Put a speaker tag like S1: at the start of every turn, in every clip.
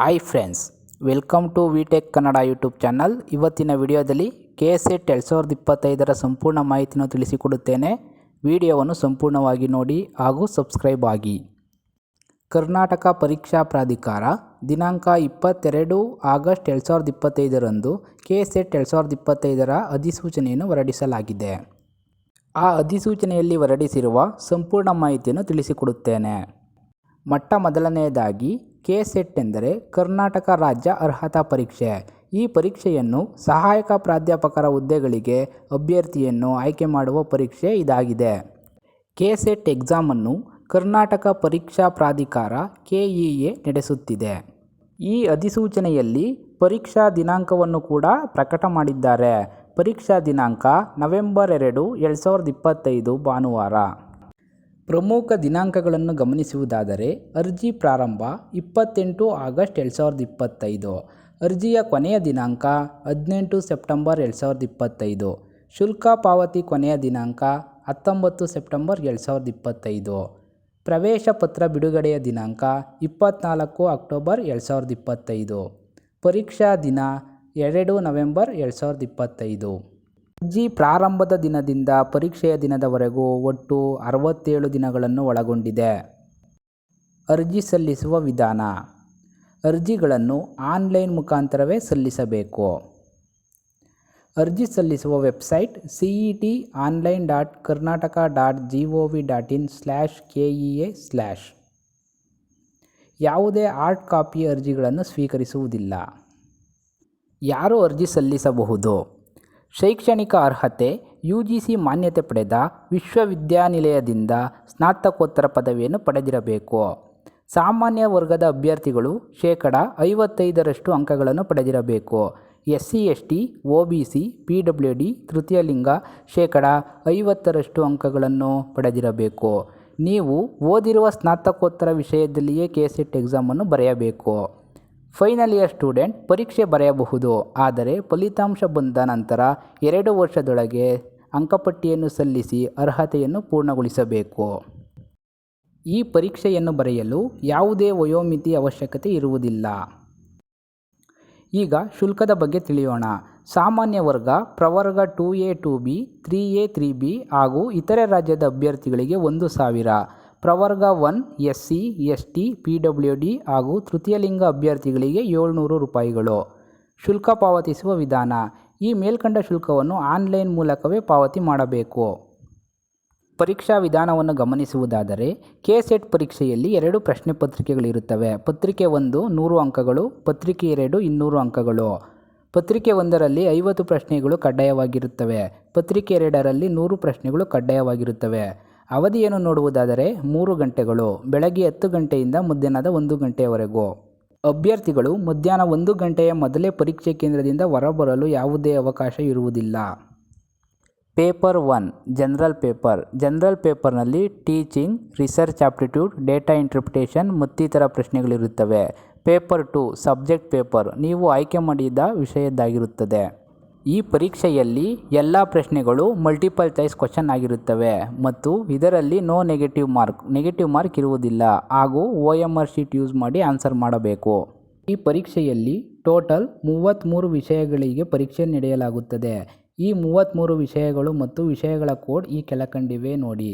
S1: Hi friends welcome to Vitech Kannada YouTube channel ಇವತ್ತಿನ ವಿಡಿಯೋದಲ್ಲಿ K S ಎಟ್ ಎರಡು ಸಾವಿರದ ಇಪ್ಪತ್ತೈದರ ಸಂಪೂರ್ಣ ಮಾಹಿತಿಯನ್ನು ತಿಳಿಸಿಕೊಡುತ್ತೇನೆ. ವಿಡಿಯೋವನ್ನು ಸಂಪೂರ್ಣವಾಗಿ ನೋಡಿ ಹಾಗೂ ಸಬ್ಸ್ಕ್ರೈಬ್ ಆಗಿ. ಕರ್ನಾಟಕ ಪರೀಕ್ಷಾ ಪ್ರಾಧಿಕಾರ ದಿನಾಂಕ ಇಪ್ಪತ್ತೆರಡು ಆಗಸ್ಟ್ ಎರಡು ಸಾವಿರದ ಇಪ್ಪತ್ತೈದರಂದು ಕೆ ಎಸ್ ಎಟ್ ಎರಡು ಸಾವಿರದ ಇಪ್ಪತ್ತೈದರ ಅಧಿಸೂಚನೆಯನ್ನು ಹೊರಡಿಸಲಾಗಿದೆ. ಆ ಅಧಿಸೂಚನೆಯಲ್ಲಿ ಹೊರಡಿಸಿರುವ ಸಂಪೂರ್ಣ ಮಾಹಿತಿಯನ್ನು ತಿಳಿಸಿಕೊಡುತ್ತೇನೆ. ಮೊಟ್ಟ ಮೊದಲನೆಯದಾಗಿ ಕೆ ಸೆಟ್ ಎಂದರೆ ಕರ್ನಾಟಕ ರಾಜ್ಯ ಅರ್ಹತಾ ಪರೀಕ್ಷೆ. ಈ ಪರೀಕ್ಷೆಯನ್ನು ಸಹಾಯಕ ಪ್ರಾಧ್ಯಾಪಕರ ಹುದ್ದೆಗಳಿಗೆ ಅಭ್ಯರ್ಥಿಯನ್ನು ಆಯ್ಕೆ ಮಾಡುವ ಪರೀಕ್ಷೆ ಇದಾಗಿದೆ. ಕೆ ಸೆಟ್ ಎಕ್ಸಾಮನ್ನು ಕರ್ನಾಟಕ ಪರೀಕ್ಷಾ ಪ್ರಾಧಿಕಾರ ಕೆಇಎ ನಡೆಸುತ್ತಿದೆ. ಈ ಅಧಿಸೂಚನೆಯಲ್ಲಿ ಪರೀಕ್ಷಾ ದಿನಾಂಕವನ್ನು ಕೂಡ ಪ್ರಕಟ ಮಾಡಿದ್ದಾರೆ. ಪರೀಕ್ಷಾ ದಿನಾಂಕ ನವೆಂಬರ್ ಎರಡು ಎರಡು ಸಾವಿರದ ಇಪ್ಪತ್ತೈದು ಭಾನುವಾರ. ಪ್ರಮುಖ ದಿನಾಂಕಗಳನ್ನು ಗಮನಿಸುವುದಾದರೆ ಅರ್ಜಿ ಪ್ರಾರಂಭ ಇಪ್ಪತ್ತೆಂಟು ಆಗಸ್ಟ್ ಎರಡು ಸಾವಿರದ ಇಪ್ಪತ್ತೈದು, ಅರ್ಜಿಯ ಕೊನೆಯ ದಿನಾಂಕ ಹದಿನೆಂಟು ಸೆಪ್ಟೆಂಬರ್ ಎರಡು ಸಾವಿರದ ಇಪ್ಪತ್ತೈದು, ಶುಲ್ಕ ಪಾವತಿ ಕೊನೆಯ ದಿನಾಂಕ ಹತ್ತೊಂಬತ್ತು ಸೆಪ್ಟೆಂಬರ್ ಎರಡು ಸಾವಿರದ ಇಪ್ಪತ್ತೈದು, ಪ್ರವೇಶ ಪತ್ರ ಬಿಡುಗಡೆಯ ದಿನಾಂಕ ಇಪ್ಪತ್ತ್ನಾಲ್ಕು ಅಕ್ಟೋಬರ್ ಎರಡು ಸಾವಿರದ ಇಪ್ಪತ್ತೈದು, ಪರೀಕ್ಷಾ ದಿನ ಎರಡು ನವೆಂಬರ್ ಎರಡು ಸಾವಿರದ ಇಪ್ಪತ್ತೈದು. ಅರ್ಜಿ ಪ್ರಾರಂಭದ ದಿನದಿಂದ ಪರೀಕ್ಷೆಯ ದಿನದವರೆಗೂ ಒಟ್ಟು ಅರವತ್ತೇಳು ದಿನಗಳನ್ನು ಒಳಗೊಂಡಿದೆ. ಅರ್ಜಿ ಸಲ್ಲಿಸುವ ವಿಧಾನ. ಅರ್ಜಿಗಳನ್ನು ಆನ್ಲೈನ್ ಮುಖಾಂತರವೇ ಸಲ್ಲಿಸಬೇಕು. ಅರ್ಜಿ ಸಲ್ಲಿಸುವ website C E T online dot Karnataka dot G O V dot in slash K E A slash ಯಾವುದೇ ಹಾರ್ಡ್ ಕಾಪಿ ಅರ್ಜಿಗಳನ್ನು ಸ್ವೀಕರಿಸುವುದಿಲ್ಲ. ಯಾರು ಅರ್ಜಿ ಸಲ್ಲಿಸಬಹುದು? ಶೈಕ್ಷಣಿಕ ಅರ್ಹತೆ ಯು ಜಿ ಸಿ ಮಾನ್ಯತೆ ಪಡೆದ ವಿಶ್ವವಿದ್ಯಾನಿಲಯದಿಂದ ಸ್ನಾತಕೋತ್ತರ ಪದವಿಯನ್ನು ಪಡೆದಿರಬೇಕು. ಸಾಮಾನ್ಯ ವರ್ಗದ ಅಭ್ಯರ್ಥಿಗಳು ಶೇಕಡ ಐವತ್ತೈದರಷ್ಟು ಅಂಕಗಳನ್ನು ಪಡೆದಿರಬೇಕು. S C S T O B C P W D ತೃತೀಯ ಲಿಂಗ ಶೇಕಡ ಐವತ್ತರಷ್ಟು ಅಂಕಗಳನ್ನು ಪಡೆದಿರಬೇಕು. ನೀವು ಓದಿರುವ ಸ್ನಾತಕೋತ್ತರ ವಿಷಯದಲ್ಲಿಯೇ ಕೆ ಸೆಟ್ ಎಕ್ಸಾಮನ್ನು ಬರೆಯಬೇಕು. ಫೈನಲ್ ಇಯರ್ ಸ್ಟೂಡೆಂಟ್ ಪರೀಕ್ಷೆ ಬರೆಯಬಹುದು. ಆದರೆ, ಫಲಿತಾಂಶ ಬಂದ ನಂತರ ಎರಡು ವರ್ಷದೊಳಗೆ ಅಂಕಪಟ್ಟಿಯನ್ನು ಸಲ್ಲಿಸಿ ಅರ್ಹತೆಯನ್ನು ಪೂರ್ಣಗೊಳಿಸಬೇಕು. ಈ ಪರೀಕ್ಷೆಯನ್ನು ಬರೆಯಲು ಯಾವುದೇ ವಯೋಮಿತಿ ಅವಶ್ಯಕತೆ ಇರುವುದಿಲ್ಲ. ಈಗ ಶುಲ್ಕದ ಬಗ್ಗೆ ತಿಳಿಯೋಣ. ಸಾಮಾನ್ಯ ವರ್ಗ, ಪ್ರವರ್ಗ two A two B, three A three B ಹಾಗೂ ಇತರೆ ರಾಜ್ಯದ ಅಭ್ಯರ್ಥಿಗಳಿಗೆ ಒಂದು ಸಾವಿರ. ಪ್ರವರ್ಗ one, S C, S T, P W D ಹಾಗೂ ತೃತೀಯ ಲಿಂಗ ಅಭ್ಯರ್ಥಿಗಳಿಗೆ ಏಳ್ನೂರು ರೂಪಾಯಿಗಳು. ಶುಲ್ಕ ಪಾವತಿಸುವ ವಿಧಾನ. ಈ ಮೇಲ್ಕಂಡ ಶುಲ್ಕವನ್ನು ಆನ್ಲೈನ್ ಮೂಲಕವೇ ಪಾವತಿ ಮಾಡಬೇಕು. ಪರೀಕ್ಷಾ ವಿಧಾನವನ್ನು ಗಮನಿಸುವುದಾದರೆ ಕೆ ಸೆಟ್ ಪರೀಕ್ಷೆಯಲ್ಲಿ ಎರಡು ಪ್ರಶ್ನೆ ಪತ್ರಿಕೆಗಳಿರುತ್ತವೆ. ಪತ್ರಿಕೆ ಒಂದು, ನೂರು ಅಂಕಗಳು. ಪತ್ರಿಕೆ ಎರಡು, ಇನ್ನೂರು ಅಂಕಗಳು. ಪತ್ರಿಕೆ ಒಂದರಲ್ಲಿ ಐವತ್ತು ಪ್ರಶ್ನೆಗಳು ಕಡ್ಡಾಯವಾಗಿರುತ್ತವೆ. ಪತ್ರಿಕೆ ಎರಡರಲ್ಲಿ ನೂರು ಪ್ರಶ್ನೆಗಳು ಕಡ್ಡಾಯವಾಗಿರುತ್ತವೆ. ಅವಧಿಯನ್ನು ನೋಡುವುದಾದರೆ ಮೂರು ಗಂಟೆಗಳು, ಬೆಳಗ್ಗೆ ಹತ್ತು ಗಂಟೆಯಿಂದ ಮಧ್ಯಾಹ್ನದ ಒಂದು ಗಂಟೆಯವರೆಗೂ ಅಭ್ಯರ್ಥಿಗಳು ಮಧ್ಯಾಹ್ನ ಒಂದು ಗಂಟೆಯ ಮೊದಲೇ ಪರೀಕ್ಷೆ ಕೇಂದ್ರದಿಂದ ಹೊರಬರಲು ಯಾವುದೇ ಅವಕಾಶ ಇರುವುದಿಲ್ಲ. Paper one, general paper. General ಪೇಪರ್ನಲ್ಲಿ teaching, research aptitude, data interpretation ಮತ್ತಿತರ ಪ್ರಶ್ನೆಗಳಿರುತ್ತವೆ. Paper two, subject paper. ನೀವು ಆಯ್ಕೆ ಮಾಡಿದ ವಿಷಯದ್ದಾಗಿರುತ್ತದೆ. ಈ ಪರೀಕ್ಷೆಯಲ್ಲಿ ಎಲ್ಲ ಪ್ರಶ್ನೆಗಳು ಮಲ್ಟಿಪಲ್ ಚಾಯ್ಸ್ ಕ್ವಶನ್ ಆಗಿರುತ್ತವೆ ಮತ್ತು ಇದರಲ್ಲಿ no negative mark negative mark ಇರುವುದಿಲ್ಲ. ಹಾಗೂ O M R sheet use ಮಾಡಿ ಆನ್ಸರ್ ಮಾಡಬೇಕು. ಈ ಪರೀಕ್ಷೆಯಲ್ಲಿ ಟೋಟಲ್ ಮೂವತ್ತ್ಮೂರು ವಿಷಯಗಳಿಗೆ ಪರೀಕ್ಷೆ ನಡೆಯಲಾಗುತ್ತದೆ. ಈ ಮೂವತ್ತ್ಮೂರು ವಿಷಯಗಳು ಮತ್ತು ವಿಷಯಗಳ ಕೋಡ್ ಈ ಕೆಳಕಂಡಿವೆ ನೋಡಿ.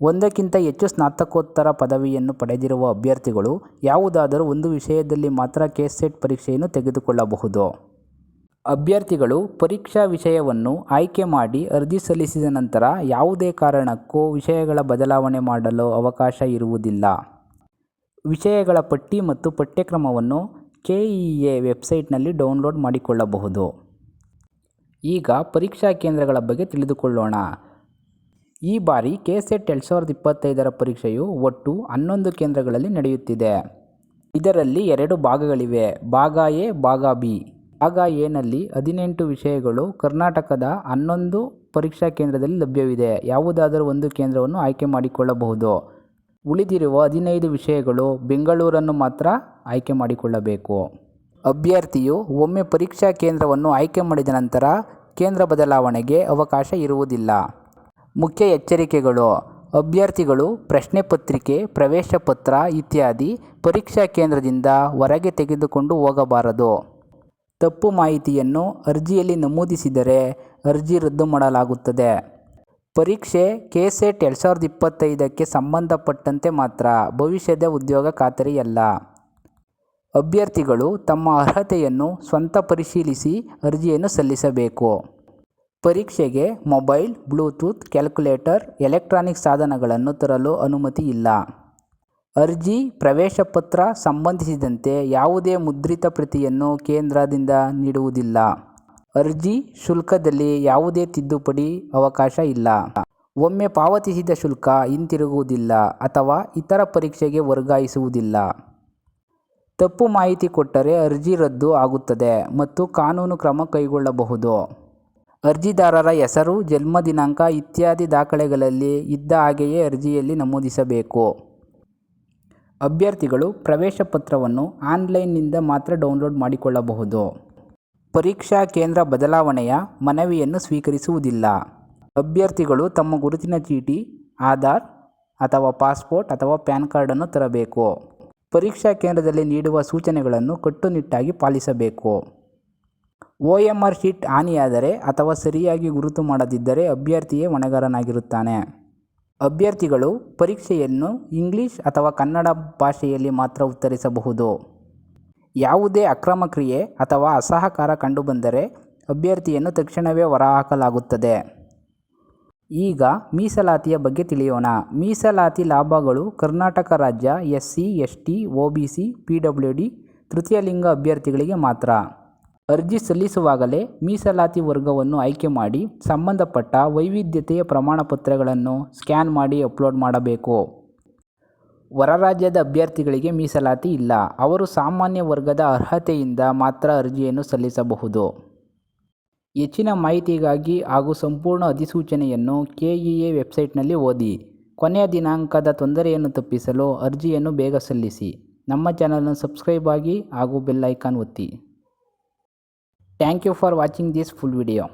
S1: ಒಂದಕ್ಕಿಂತ ಹೆಚ್ಚು ಸ್ನಾತಕೋತ್ತರ ಪದವಿಯನ್ನು ಪಡೆದಿರುವ ಅಭ್ಯರ್ಥಿಗಳು ಯಾವುದಾದರೂ ಒಂದು ವಿಷಯದಲ್ಲಿ ಮಾತ್ರ ಕೇಸ್ ಸೆಟ್ ಪರೀಕ್ಷೆಯನ್ನು ತೆಗೆದುಕೊಳ್ಳಬಹುದು. ಅಭ್ಯರ್ಥಿಗಳು ಪರೀಕ್ಷಾ ವಿಷಯವನ್ನು ಆಯ್ಕೆ ಮಾಡಿ ಅರ್ಜಿ ಸಲ್ಲಿಸಿದ ನಂತರ ಯಾವುದೇ ಕಾರಣಕ್ಕೂ ವಿಷಯಗಳ ಬದಲಾವಣೆ ಮಾಡಲು ಅವಕಾಶ ಇರುವುದಿಲ್ಲ. ವಿಷಯಗಳ ಪಟ್ಟಿ ಮತ್ತು ಪಠ್ಯಕ್ರಮವನ್ನು ಕೆ ಇ ಎ ವೆಬ್ಸೈಟ್ನಲ್ಲಿ ಡೌನ್ಲೋಡ್ ಮಾಡಿಕೊಳ್ಳಬಹುದು. ಈಗ ಪರೀಕ್ಷಾ ಕೇಂದ್ರಗಳ ಬಗ್ಗೆ ತಿಳಿದುಕೊಳ್ಳೋಣ. ಈ ಬಾರಿ ಕೆ ಸೆಟ್ ಎರಡು ಸಾವಿರದ ಇಪ್ಪತ್ತೈದರ ಪರೀಕ್ಷೆಯು ಒಟ್ಟು ಹನ್ನೊಂದು ಕೇಂದ್ರಗಳಲ್ಲಿ ನಡೆಯುತ್ತಿದೆ. ಇದರಲ್ಲಿ ಎರಡು ಭಾಗಗಳಿವೆ, ಭಾಗ ಎ, ಭಾಗ ಬಿ. ಭಾಗ ಎನಲ್ಲಿ ಹದಿನೆಂಟು ವಿಷಯಗಳು ಕರ್ನಾಟಕದ ಹನ್ನೊಂದು ಪರೀಕ್ಷಾ ಕೇಂದ್ರದಲ್ಲಿ ಲಭ್ಯವಿದೆ. ಯಾವುದಾದರೂ ಒಂದು ಕೇಂದ್ರವನ್ನು ಆಯ್ಕೆ ಮಾಡಿಕೊಳ್ಳಬಹುದು. ಉಳಿದಿರುವ ಹದಿನೈದು ವಿಷಯಗಳು ಬೆಂಗಳೂರನ್ನು ಮಾತ್ರ ಆಯ್ಕೆ ಮಾಡಿಕೊಳ್ಳಬೇಕು. ಅಭ್ಯರ್ಥಿಯು ಒಮ್ಮೆ ಪರೀಕ್ಷಾ ಕೇಂದ್ರವನ್ನು ಆಯ್ಕೆ ಮಾಡಿದ ನಂತರ ಕೇಂದ್ರ ಬದಲಾವಣೆಗೆ ಅವಕಾಶ ಇರುವುದಿಲ್ಲ. ಮುಖ್ಯ ಎಚ್ಚರಿಕೆಗಳು. ಅಭ್ಯರ್ಥಿಗಳು ಪ್ರಶ್ನೆ ಪತ್ರಿಕೆ, ಪ್ರವೇಶ ಪತ್ರ ಇತ್ಯಾದಿ ಪರೀಕ್ಷಾ ಕೇಂದ್ರದಿಂದ ಹೊರಗೆ ತೆಗೆದುಕೊಂಡು ಹೋಗಬಾರದು. ತಪ್ಪು ಮಾಹಿತಿಯನ್ನು ಅರ್ಜಿಯಲ್ಲಿ ನಮೂದಿಸಿದರೆ ಅರ್ಜಿ ರದ್ದು ಮಾಡಲಾಗುತ್ತದೆ. ಪರೀಕ್ಷೆ ಕೆಸೆಟ್ ಎರಡು ಸಾವಿರದ ಇಪ್ಪತ್ತೈದಕ್ಕೆ ಸಂಬಂಧಪಟ್ಟಂತೆ ಮಾತ್ರ ಭವಿಷ್ಯದ ಉದ್ಯೋಗ ಖಾತರಿಯಲ್ಲ. ಅಭ್ಯರ್ಥಿಗಳು ತಮ್ಮ ಅರ್ಹತೆಯನ್ನು ಸ್ವಂತ ಪರಿಶೀಲಿಸಿ ಅರ್ಜಿಯನ್ನು ಸಲ್ಲಿಸಬೇಕು. ಪರೀಕ್ಷೆಗೆ ಮೊಬೈಲ್, ಬ್ಲೂಟೂತ್, ಕ್ಯಾಲ್ಕುಲೇಟರ್, ಎಲೆಕ್ಟ್ರಾನಿಕ್ ಸಾಧನಗಳನ್ನು ತರಲು ಅನುಮತಿ ಇಲ್ಲ. ಅರ್ಜಿ, ಪ್ರವೇಶ ಪತ್ರ ಸಂಬಂಧಿಸಿದಂತೆ ಯಾವುದೇ ಮುದ್ರಿತ ಪ್ರತಿಯನ್ನು ಕೇಂದ್ರದಿಂದ ನೀಡುವುದಿಲ್ಲ. ಅರ್ಜಿ ಶುಲ್ಕದಲ್ಲಿ ಯಾವುದೇ ತಿದ್ದುಪಡಿ ಅವಕಾಶ ಇಲ್ಲ. ಒಮ್ಮೆ ಪಾವತಿಸಿದ ಶುಲ್ಕ ಹಿಂತಿರುಗುವುದಿಲ್ಲ ಅಥವಾ ಇತರ ಪರೀಕ್ಷೆಗೆ ವರ್ಗಾಯಿಸುವುದಿಲ್ಲ. ತಪ್ಪು ಮಾಹಿತಿ ಕೊಟ್ಟರೆ ಅರ್ಜಿ ರದ್ದು ಆಗುತ್ತದೆ ಮತ್ತು ಕಾನೂನು ಕ್ರಮ ಕೈಗೊಳ್ಳಬಹುದು. ಅರ್ಜಿದಾರರ ಹೆಸರು, ಜನ್ಮ ದಿನಾಂಕ ಇತ್ಯಾದಿ ದಾಖಲೆಗಳಲ್ಲಿ ಇದ್ದ ಹಾಗೆಯೇ ಅರ್ಜಿಯಲ್ಲಿ ನಮೂದಿಸಬೇಕು. ಅಭ್ಯರ್ಥಿಗಳು ಪ್ರವೇಶ ಪತ್ರವನ್ನು ಆನ್ಲೈನ್ನಿಂದ ಮಾತ್ರ ಡೌನ್ಲೋಡ್ ಮಾಡಿಕೊಳ್ಳಬಹುದು. ಪರೀಕ್ಷಾ ಕೇಂದ್ರ ಬದಲಾವಣೆಯ ಮನವಿಯನ್ನು ಸ್ವೀಕರಿಸುವುದಿಲ್ಲ. ಅಭ್ಯರ್ಥಿಗಳು ತಮ್ಮ ಗುರುತಿನ ಚೀಟಿ, ಆಧಾರ್ ಅಥವಾ ಪಾಸ್ಪೋರ್ಟ್ ಅಥವಾ ಪ್ಯಾನ್ ಕಾರ್ಡನ್ನು ತರಬೇಕು. ಪರೀಕ್ಷಾ ಕೇಂದ್ರದಲ್ಲಿ ನೀಡುವ ಸೂಚನೆಗಳನ್ನು ಕಟ್ಟುನಿಟ್ಟಾಗಿ ಪಾಲಿಸಬೇಕು. ಒ ಎಂ ಆರ್ ಶೀಟ್ ಹಾನಿಯಾದರೆ ಅಥವಾ ಸರಿಯಾಗಿ ಗುರುತು ಮಾಡದಿದ್ದರೆ ಅಭ್ಯರ್ಥಿಯೇ ಹೊಣೆಗಾರನಾಗಿರುತ್ತಾನೆ ಅಭ್ಯರ್ಥಿಗಳು ಪರೀಕ್ಷೆಯನ್ನು ಇಂಗ್ಲಿಷ್ ಅಥವಾ ಕನ್ನಡ ಭಾಷೆಯಲ್ಲಿ ಮಾತ್ರ ಉತ್ತರಿಸಬಹುದು. ಯಾವುದೇ ಅಕ್ರಮ ಕ್ರಿಯೆ ಅಥವಾ ಅಸಹಕಾರ ಕಂಡುಬಂದರೆ ಅಭ್ಯರ್ಥಿಯನ್ನು ತಕ್ಷಣವೇ ಹೊರಹಾಕಲಾಗುತ್ತದೆ. ಈಗ ಮೀಸಲಾತಿಯ ಬಗ್ಗೆ ತಿಳಿಯೋಣ. ಮೀಸಲಾತಿ ಲಾಭಗಳು ಕರ್ನಾಟಕ ರಾಜ್ಯ S C S T O B C, P W D, ತೃತೀಯ ಲಿಂಗ ಅಭ್ಯರ್ಥಿಗಳಿಗೆ ಮಾತ್ರ. ಅರ್ಜಿ ಸಲ್ಲಿಸುವಾಗಲೇ ಮೀಸಲಾತಿ ವರ್ಗವನ್ನು ಆಯ್ಕೆ ಮಾಡಿ ಸಂಬಂಧಪಟ್ಟ ವೈವಿಧ್ಯತೆಯ ಪ್ರಮಾಣಪತ್ರಗಳನ್ನು ಸ್ಕ್ಯಾನ್ ಮಾಡಿ ಅಪ್ಲೋಡ್ ಮಾಡಬೇಕು. ಹೊರ ರಾಜ್ಯದ ಅಭ್ಯರ್ಥಿಗಳಿಗೆ ಮೀಸಲಾತಿ ಇಲ್ಲ. ಅವರು ಸಾಮಾನ್ಯ ವರ್ಗದ ಅರ್ಹತೆಯಿಂದ ಮಾತ್ರ ಅರ್ಜಿಯನ್ನು ಸಲ್ಲಿಸಬಹುದು. ಹೆಚ್ಚಿನ ಮಾಹಿತಿಗಾಗಿ ಹಾಗೂ ಸಂಪೂರ್ಣ ಅಧಿಸೂಚನೆಯನ್ನು ಕೆಇಎ ವೆಬ್ಸೈಟ್ನಲ್ಲಿ ಓದಿ. ಕೊನೆಯ ದಿನಾಂಕದ ತೊಂದರೆಯನ್ನು ತಪ್ಪಿಸಲು ಅರ್ಜಿಯನ್ನು ಬೇಗ ಸಲ್ಲಿಸಿ. ನಮ್ಮ ಚಾನಲನ್ನು ಸಬ್ಸ್ಕ್ರೈಬ್ ಆಗಿ ಹಾಗೂ ಬೆಲ್ ಐಕಾನ್ ಒತ್ತಿ. Thank you for watching this full video.